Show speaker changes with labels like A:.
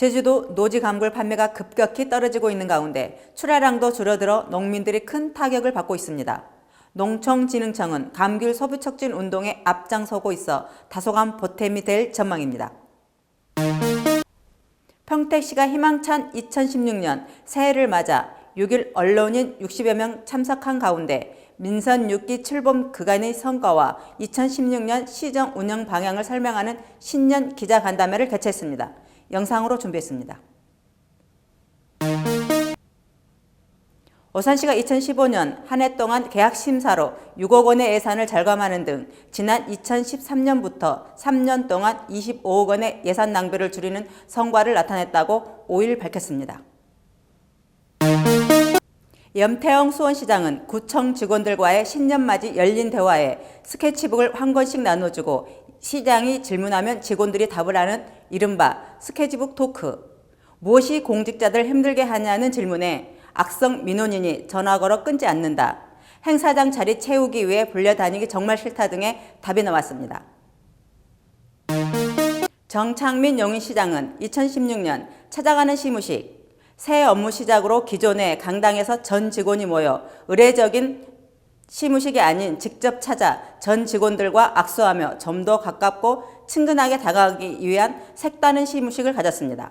A: 제주도 노지 감굴 판매가 급격히 떨어지고 있는 가운데 출하량도 줄어들어 농민들이 큰 타격을 받고 있습니다. 농촌진흥청은 감귤 소비 촉진 운동에 앞장서고 있어 다소간 보탬이 될 전망입니다. 평택시가 희망찬 2016년 새해를 맞아 6일 언론인 60여 명 참석한 가운데 민선 6기 출범 그간의 성과와 2016년 시정 운영 방향을 설명하는 신년 기자 간담회를 개최했습니다. 영상으로 준비했습니다. 오산시가 2015년 한 해 동안 계약 심사로 6억 원의 예산을 절감하는 등 지난 2013년부터 3년 동안 25억 원의 예산 낭비를 줄이는 성과를 나타냈다고 5일 밝혔습니다. 염태영 수원시장은 구청 직원들과의 신년맞이 열린 대화에 스케치북을 한 권씩 나눠주고 시장이 질문하면 직원들이 답을 하는 이른바 스케치북 토크. 무엇이 공직자들 힘들게 하냐는 질문에 악성 민원인이 전화 걸어 끊지 않는다. 행사장 자리 채우기 위해 불려다니기 정말 싫다 등의 답이 나왔습니다. 정창민 용인시장은 2016년 찾아가는 시무식 새 업무 시작으로 기존의 강당에서 전 직원이 모여 의례적인 시무식이 아닌 직접 찾아 전 직원들과 악수하며 좀 더 가깝고 친근하게 다가가기 위한 색다른 시무식을 가졌습니다.